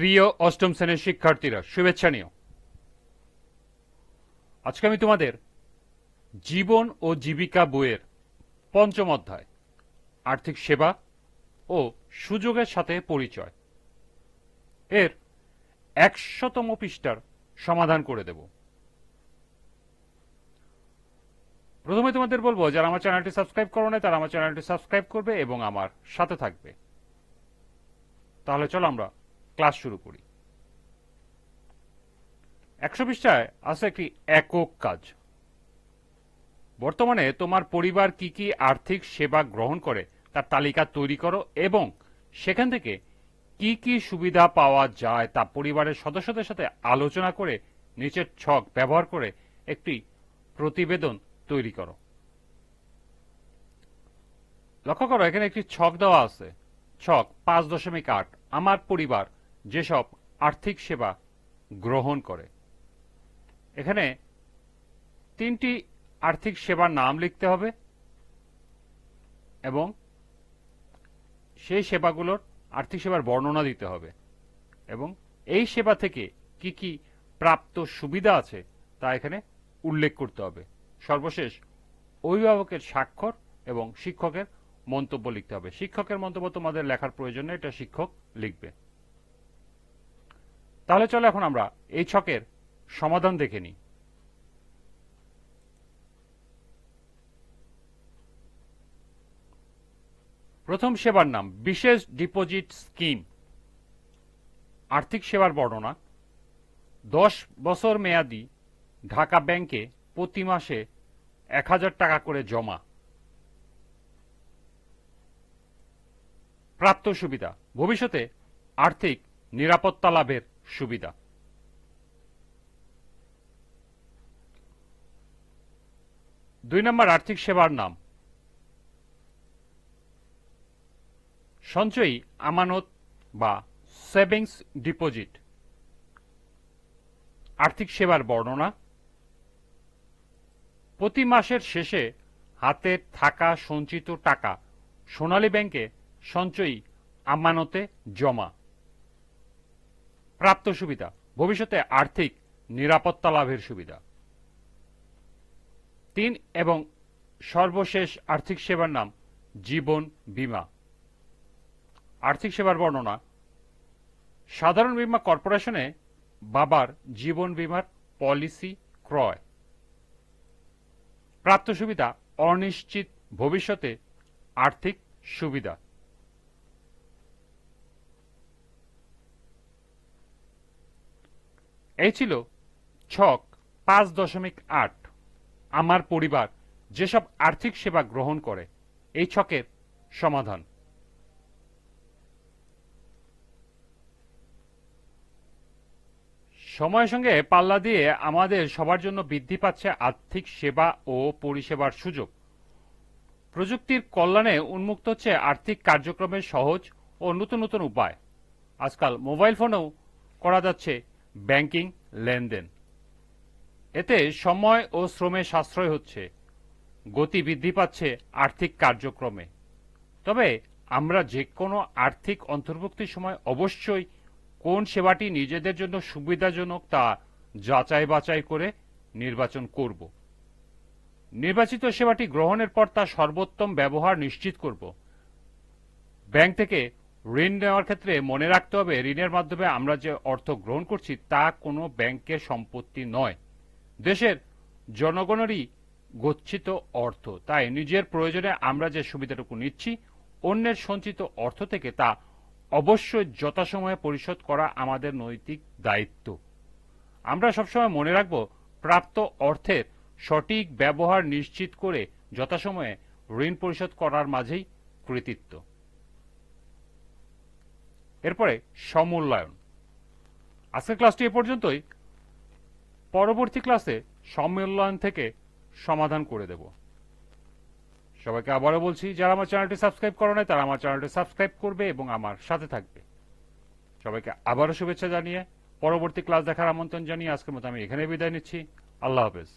প্রিয় অষ্টম শ্রেণির শিক্ষার্থীরা, শুভেচ্ছা নিও। আজকে আমি তোমাদের জীবন ও জীবিকা বইয়ের পঞ্চম অধ্যায়, আর্থিক সেবা ও সুযোগের সাথে পরিচয় এর একশতম পৃষ্ঠার সমাধান করে দেব। প্রথমে তোমাদের বলব, যারা আমার চ্যানেলটি সাবস্ক্রাইব করো না তারা আমার চ্যানেলটি সাবস্ক্রাইব করবে এবং আমার সাথে থাকবে। তাহলে চলো আমরা ক্লাস শুরু করি। একশো পৃষ্ঠায় আছে একটি একক কাজ। বর্তমানে তোমার পরিবার কি কি আর্থিক সেবা গ্রহণ করে, তার তালিকা তৈরি করো এবং সেখান থেকে কি কি সুবিধা পাওয়া যায় তা পরিবারের সদস্যদের সাথে আলোচনা করে, নিচের ছক ব্যবহার করে একটি প্রতিবেদন তৈরি করো। লক্ষ্য করো, এখানে একটি ছক দেওয়া আছে। ছক পাঁচ দশমিক আট। আমার পরিবার যেসব আর্থিক সেবা গ্রহণ করে। এখানে তিনটি আর্থিক সেবার নাম লিখতে হবে এবং সেই সেবাগুলোর আর্থিক সেবার বর্ণনা দিতে হবে এবং এই সেবা থেকে কি কি প্রাপ্ত সুবিধা আছে তা এখানে উল্লেখ করতে হবে। সর্বশেষ অভিভাবকের স্বাক্ষর এবং শিক্ষকের মন্তব্য লিখতে হবে। শিক্ষকের মন্তব্য তোমাদের লেখার প্রয়োজন এটা শিক্ষক লিখবে। তাহলে চলো এখন আমরা এই ছকের সমাধান দেখে নিই। প্রথম সেবার নাম, বিশেষ ডিপোজিট স্কিম। আর্থিক সেবার বর্ণনা, দশ বছর মেয়াদি ঢাকা ব্যাংকে প্রতি মাসে এক হাজার টাকা করে জমা। প্রাপ্ত সুবিধা, ভবিষ্যতে আর্থিক নিরাপত্তা লাভের সুবিধা। দুই নম্বর আর্থিক সেবার নাম। সঞ্চয়ী আমানত বা সেভিংস ডিপোজিট। আর্থিক সেবার বর্ণনা। প্রতি মাসের শেষে হাতে থাকা সঞ্চিত টাকা সোনালী ব্যাংকে সঞ্চয়ী আমানতে জমা। প্রাপ্ত সুবিধা, ভবিষ্যতে আর্থিক নিরাপত্তা লাভের সুবিধা। তিন, এবং সর্বশেষ আর্থিক সেবার নাম, জীবন বীমা। আর্থিক সেবার বর্ণনা, সাধারণ বীমা কর্পোরেশনে বাবার জীবন বীমার পলিসি ক্রয়। প্রাপ্ত সুবিধা, অনিশ্চিত ভবিষ্যতে আর্থিক সুবিধা। এই ছিল ছক পাঁচ দশমিক আট। আমার পরিবার যেসব আর্থিক সেবা গ্রহণ করে, এই ছকের সমাধান। সময়ের সঙ্গে পাল্লা দিয়ে আমাদের সবার জন্য বৃদ্ধি পাচ্ছে আর্থিক সেবা ও পরিষেবার সুযোগ। প্রযুক্তির কল্যাণে উন্মুক্ত হচ্ছে আর্থিক কার্যক্রমের সহজ ও নতুন নতুন উপায়। আজকাল মোবাইল ফোনেও করা যাচ্ছে ব্যাংকিং, লেনদেন। এতে সময় ও শ্রমে সাশ্রয় হচ্ছে, গতি বৃদ্ধি পাচ্ছে আর্থিক কার্যক্রমে। তবে আমরা যে কোনো আর্থিক অন্তর্ভুক্তির সময় অবশ্যই কোন সেবাটি নিজেদের জন্য সুবিধাজনক তা যাচাই বাছাই করে নির্বাচন করব। নির্বাচিত সেবাটি গ্রহণের পর তা সর্বোত্তম ব্যবহার নিশ্চিত করব। ব্যাংক থেকে ঋণ নেওয়ার ক্ষেত্রে মনে রাখতে হবে, ঋণের মাধ্যমে আমরা যে অর্থ গ্রহণ করছি তা কোনো ব্যাংকের সম্পত্তি নয়। দেশের জনগণেরই গচ্ছিত অর্থ, তাই নিজের প্রয়োজনে আমরা যে সুবিধাটুকু নিচ্ছি, অন্যের সঞ্চিত অর্থ থেকে তা অবশ্যই যথাসময়ে পরিশোধ করা আমাদের নৈতিক দায়িত্ব। আমরা সবসময় মনে রাখব, প্রাপ্ত অর্থের সঠিক ব্যবহার নিশ্চিত করে যথাসময়ে ঋণ পরিশোধ করার মাঝেই কৃতিত্ব। এরপরে সমূল্যায়ন আজকের ক্লাসটি এ পর্যন্তই। পরবর্তী ক্লাসে সম্মূল্যায়ন থেকে সমাধান করে দেব। সবাইকে আবারও বলছি, যারা আমার চ্যানেলটি সাবস্ক্রাইব করে নাই, তারা আমার চ্যানেলটি সাবস্ক্রাইব করবে এবং আমার সাথে থাকবে। সবাইকে আবারও শুভেচ্ছা জানিয়ে পরবর্তী ক্লাস দেখার আমন্ত্রণ জানিয়ে আজকের মতো আমি এখানে বিদায় নিচ্ছি। আল্লাহ হাফেজ।